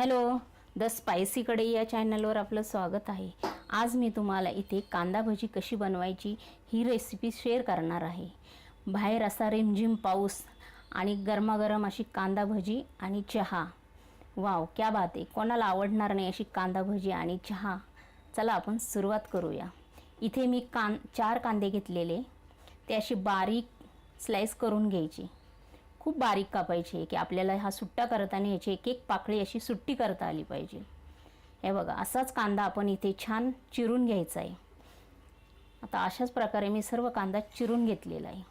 Hello the स्पायसीकडे या चॅनलवर आपलं स्वागत आहे. आज मी तुम्हाला इथे कांदा भजी कशी बनवायची ही रेसिपी शेअर करणार आहे. बाहेर असा रिमझिम पाऊस आणि गरमागरम अशी कांदा भजी आणि चहा. वाव क्या बात आहे. कोणाला आवडणार नाही अशी कांदा भजी आणि चहा? चला आपण सुरुवात करूया. इथे मी कान चार कांदे घेतलेले. ते अशी बारीक स्लाईस करून घ्यायची. खूप बारीक कापायची की आपल्याला हा सुट्टा करताना ह्याची एक एक पाकळी अशी सुट्टी करता आली पाहिजे. हे बघा असाच कांदा आपण इथे छान चिरून घ्यायचा आहे. आता अशाच प्रकारे मी सर्व कांदा चिरून घेतलेला आहे.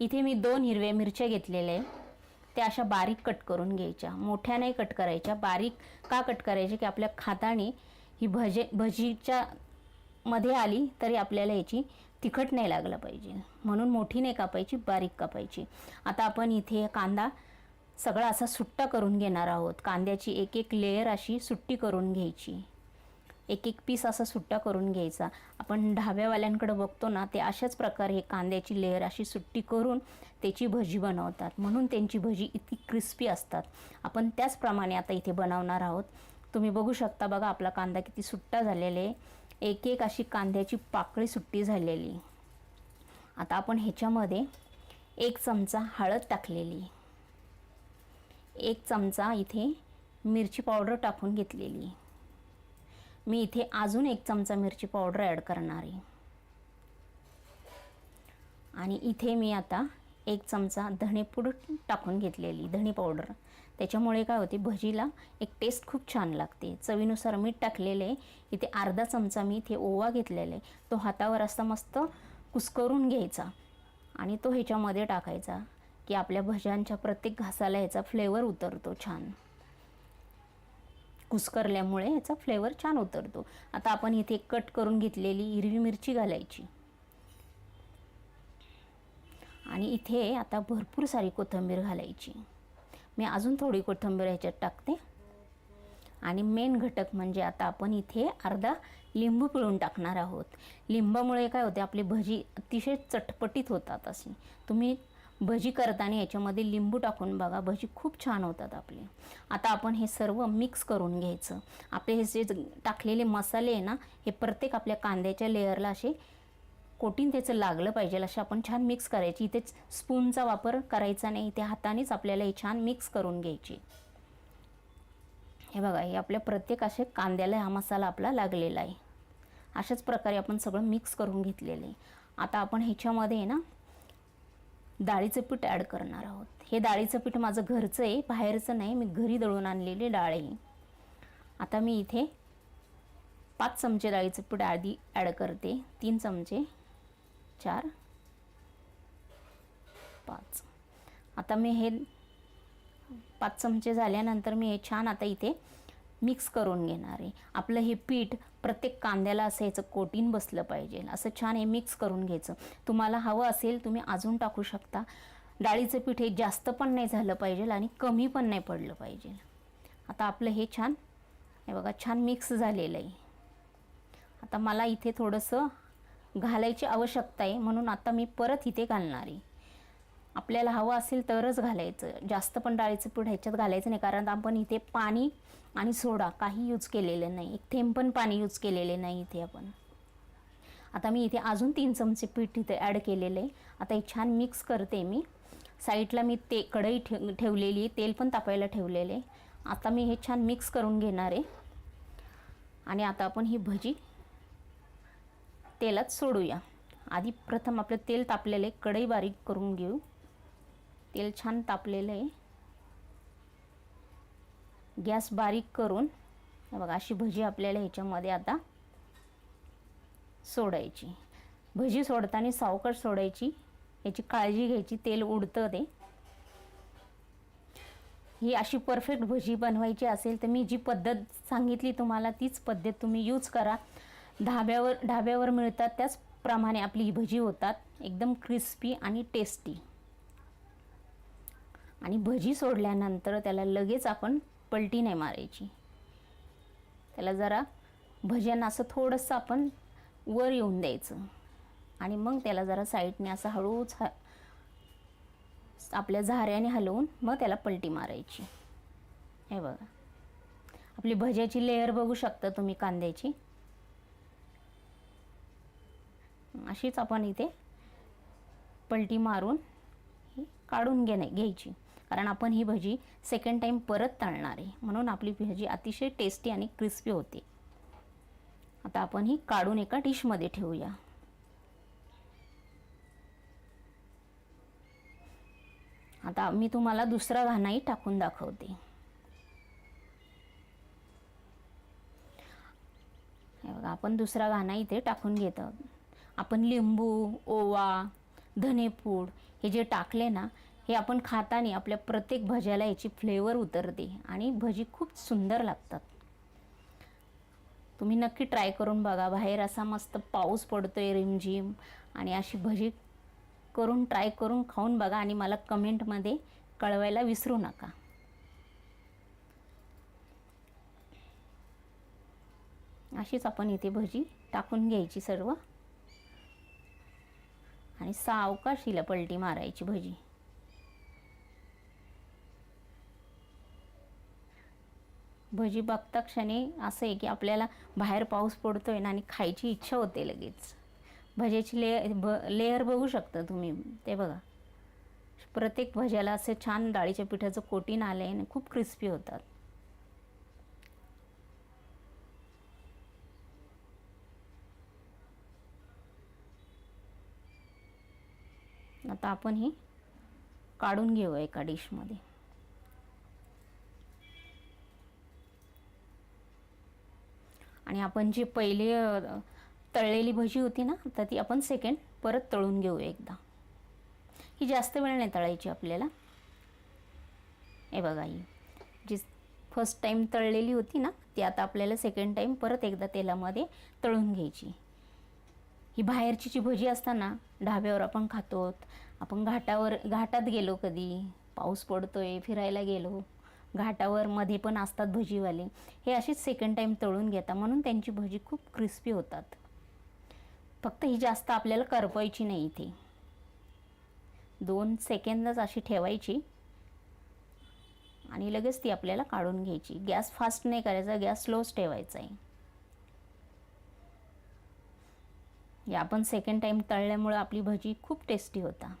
इथे मी दोन हिरव्या मिरच्या घेतलेल्या आहे त्या अशा बारीक कट करून घ्यायच्या. मोठ्या नाही कट करायच्या बारीक का कट करायच्या की आपल्या खाताने ही भजे भजीच्या मध्ये आली तरी आपल्याला याची तिखट नाही लागलं पाहिजे. म्हणून मोठी नाही कापायची बारीक कापायची. आता आपण इथे कांदा सगळा असा सुट्टा करून घेणार आहोत. कांद्याची एक एक लेयर अशी सुट्टी करून घ्यायची. एक एक पीस असा सुट्टा करून घ्यायचा. आपण ढाब्यावाल्यांकडे बघतो ना ते अशाच प्रकारे कांद्याची लेअर अशी सुट्टी करून त्याची भजी बनवतात. म्हणून त्यांची भजी इतकी क्रिस्पी असतात. आपण त्याचप्रमाणे आता इथे बनवणार आहोत. तुम्ही बघू शकता बघा आपला कांदा किती सुट्टा झालेला आहे. एक एक अशी कांद्याची पाकळी सुट्टी झालेली. आता आपण ह्याच्यामध्ये एक चमचा हळद टाकलेली. एक चमचा इथे मिरची पावडर टाकून घेतलेली. मी इथे अजून एक चमचा मिरची पावडर ॲड करणार आहे. आणि इथे मी आता एक चमचा धणेपूड टाकून घेतलेली धणे पावडर. त्याच्यामुळे काय होते भजीला एक टेस्ट खूप छान लागते. चवीनुसार मीठ टाकलेले आहे इथे अर्धा चमचा मी इथे ओवा घेतलेला आहे तो हातावर असा मस्त कुस्करून घ्यायचा आणि तो ह्याच्यामध्ये टाकायचा की आपल्या भज्यांच्या प्रत्येक घासाला ह्याचा फ्लेवर उतरतो छान. कुस्करल्यामुळे ह्याचा फ्लेवर छान उतरतो. आता आपण इथे कट करून घेतलेली हिरवी मिरची घालायची. आणि इथे आता भरपूर सारी कोथिंबीर घालायची. मी अजून थोडी कोथिंबीर ह्याच्यात टाकते. आणि मेन घटक म्हणजे आता आपण इथे अर्धा लिंबू पिळून टाकणार आहोत. लिंबामुळे काय होते आपली भजी अतिशय चटपटीत होतात अशी. तुम्ही भजी करताना याच्यामध्ये लिंबू टाकून बघा भजी खूप छान होतात आपले. आता आपण हे सर्व मिक्स करून घ्यायचं. आपले हे जे टाकलेले मसाले आहे ना हे प्रत्येक आपल्या कांद्याच्या लेअरला असे कोटीन त्याचं लागलं पाहिजे अशा आपण छान मिक्स करायची. इथेच स्पूनचा वापर करायचा नाही इथे हातानेच आपल्याला हे छान मिक्स करून घ्यायची. हे बघा हे आपल्या प्रत्येक असे कांद्याला हा मसाला आपला लागलेला आहे. अशाच प्रकारे आपण सगळं मिक्स करून घेतलेलं आहे. आता आपण ह्याच्यामध्ये आहे ना डाळीचं पीठ ॲड करणार आहोत. हे डाळीचं पीठ माझं घरचं आहे बाहेरचं नाही मी घरी दळून आणलेली डाळ आहे. आता मी इथे पाच चमचे डाळीचं पीठ आधी ॲड करते तीन चमचे. चार पाच. आता मी हे पाच चमचे झाल्यानंतर मी हे छान आता इथे मिक्स करून घेणार आहे. आपलं हे पीठ प्रत्येक कांद्याला असं याचं कोटीन बसलं पाहिजे. असं छान हे मिक्स करून घ्यायचं. तुम्हाला हवं असेल तुम्ही अजून टाकू शकता. डाळीचं पीठ हे जास्त पण नाही झालं पाहिजे आणि कमी पण नाही पडलं पाहिजे. आता आपलं हे छान हे बघा छान मिक्स झालेलं आहे. आता मला इथे थोडंसं घालायची आवश्यकता आहे म्हणून आता मी परत इथे घालणार आहे. आपल्याला हवं असेल तरच घालायचं. जास्त पण डाळीचं पीठ ह्याच्यात घालायचं नाही कारण आपण इथे पाणी आणि सोडा काही यूज केलेलं नाही. एक थेंब पण पाणी यूज केलेले नाही इथे आपण. आता मी इथे अजून तीन चमचे पीठ इथे ॲड केलेलं आहे. आता हे छान मिक्स करते मी. साईडला मी ते कढई ठेव ठेवलेली आहे तेल पण तापायला ठेवलेलं आहे. आता मी हे छान मिक्स करून घेणार आहे. आणि आता आपण ही भजी तेलात सोडूया. आधी प्रथम आपलं तेल तापलेलं आहे. कढई बारीक करून घेऊ. तेल छान तापलेलं आहे. गॅस बारीक करून बघा अशी भजी आपल्याला ह्याच्यामध्ये आता सोडायची. भजी सोडताना सावकाश सोडायची. याची काळजी घ्यायची. तेल उडतं ते ही अशी परफेक्ट भजी बनवायची असेल तर मी जी पद्धत सांगितली तुम्हाला तीच पद्धत तुम्ही यूज करा. ढाब्यावर ढाब्यावर मिळतात. त्याचप्रमाणे आपली ही भजी होतात. एकदम क्रिस्पी आणि टेस्टी आणि भजी सोडल्यानंतर त्याला लगेच आपण पलटी नाही मारायची. त्याला जरा भज्यांना असं थोडंसं आपण वर येऊन द्यायचं. आणि मग त्याला जरा साईडने असं हळूच ह आपल्या झाऱ्याने हलवून मग त्याला पलटी मारायची. हे बघा. आपली भज्याची लेअर बघू शकता तुम्ही कांद्याची. अशीच आपण इथे पलटी मारून ही काढून घेणे घ्यायची. कारण आपण ही भजी सेकंड टाईम परत तळणार आहे. म्हणून आपली भजी अतिशय टेस्टी आणि क्रिस्पी होते. आता आपण ही काढून एका डिशमध्ये ठेवूया. आता मी तुम्हाला दुसरा घाणाही टाकून दाखवते. बघा आपण दुसरा घाणा इथे टाकून घेत आहोत. आपण लिंबू ओवा धनेपूड हे जे टाकले ना हे आपण खाताना आपल्या प्रत्येक भज्याला याची फ्लेवर उतरते आणि भजी खूप सुंदर लागतात. तुम्ही नक्की ट्राय करून बघा. बाहेर असा मस्त पाऊस पडतो आहे रिमझिम आणि अशी भजी करून ट्राय करून खाऊन बघा आणि मला कमेंटमध्ये कळवायला विसरू नका. अशीच आपण इथे भजी टाकून घ्यायची सर्व. आणि सावकाशीला पलटी मारायची भजी. भजी बघता क्षणी असं आहे की आपल्याला बाहेर पाऊस पडतोय ना आणि खायची इच्छा होते लगेच. भज्याची लेअर ब लेअर बघू शकता तुम्ही ते बघा. प्रत्येक भज्याला असं छान डाळीच्या पिठाचं कोटीन आलं आहे आणि खूप क्रिस्पी होतात. आता आपण ही काढून घेऊ एका डिशमध्ये. आणि आपण जी पहिली तळलेली भजी होती ना तर ती आपण सेकंड परत तळून घेऊ एकदा. ही जास्त वेळ नाही तळायची आपल्याला. हे बघा ही. जी फर्स्ट टाईम तळलेली होती ना ती आता आपल्याला सेकंड टाईम परत एकदा तेलामध्ये तळून घ्यायची. ही बाहेरची जी भजी असताना ढाब्यावर आपण खातो आपण घाटावर घाटात गेलो कधी पाऊस पडतोय फिरायला गेलो घाटावर मध्ये पण असतात भजीवाले हे अशीच सेकंड टाईम तळून घेता म्हणून त्यांची भजी खूप क्रिस्पी होतात. फक्त ही जास्त आपल्याला करपायची नाही इथे. दोन सेकंदच अशी ठेवायची आणि लगेच ती आपल्याला काढून घ्यायची. गॅस फास्ट नाही करायचा गॅस स्लोच ठेवायचा आहे. या आपण सेकंड टाईम तळल्यामुळं आपली भजी खूप टेस्टी होता.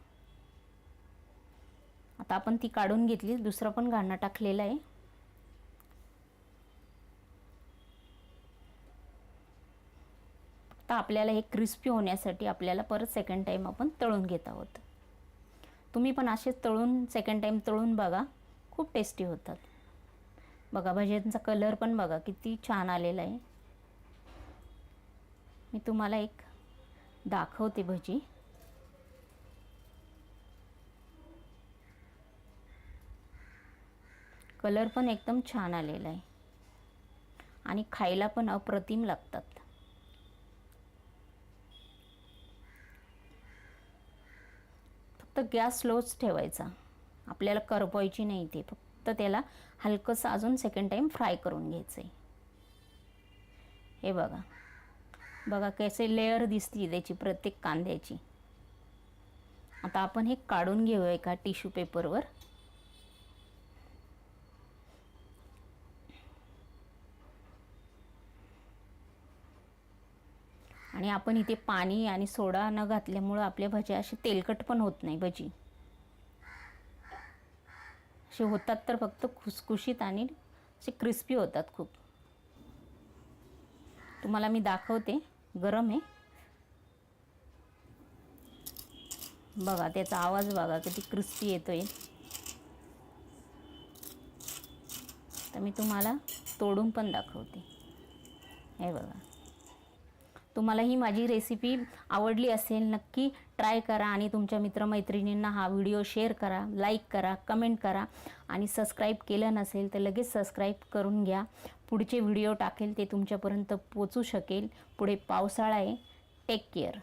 आता आपण ती काढून घेतली दुसरं पण घाणं टाकलेलं आहे. आता आपल्याला हे क्रिस्पी होण्यासाठी आपल्याला परत सेकंड टाईम आपण तळून घेत आहोत. तुम्ही पण असेच तळून सेकंड टाईम तळून बघा खूप टेस्टी होतात. बघा भज्यांचा कलर पण बघा किती छान आलेला आहे. मी तुम्हाला एक दाखवते भजी. कलर पण एकदम छान आलेला आहे. आणि खायला पण अप्रतिम लागतात. फक्त गॅस स्लोच ठेवायचा. आपल्याला करपवायची नाही ते. फक्त त्याला हलकंसं अजून सेकंड टाईम फ्राय करून घ्यायचं आहे हे बघा. बघा कसे लेअर दिसती त्याची प्रत्येक कांद्याची. आता आपण हे काढून घेऊ एका टिश्यू पेपरवर आणि आपण इथे पाणी आणि सोडा न घातल्यामुळं आपल्या भज्या अशी तेलकट पण होत नाही भजी. असे होतात तर फक्त खुसखुशीत आणि असे क्रिस्पी होतात खूप. तुम्हाला मी दाखवते. गरम आहे. बघा त्याचा आवाज बघा किती क्रिस्पी येतोय. तर मी तुम्हाला तोडून पण दाखवते. हे बघा. तुम्हाला ही माझी रेसिपी आवडली असेल नक्की ट्राय करा आणि तुमच्या मित्रमैत्रिणींना हा व्हिडिओ शेअर करा लाईक करा कमेंट करा. आणि सबस्क्राईब केलं नसेल तर लगेच सबस्क्राईब करून घ्या. पुढचे व्हिडिओ टाकेल ते तुमच्यापर्यंत पोचू शकेल. पुढे पावसाळा आहे. Take care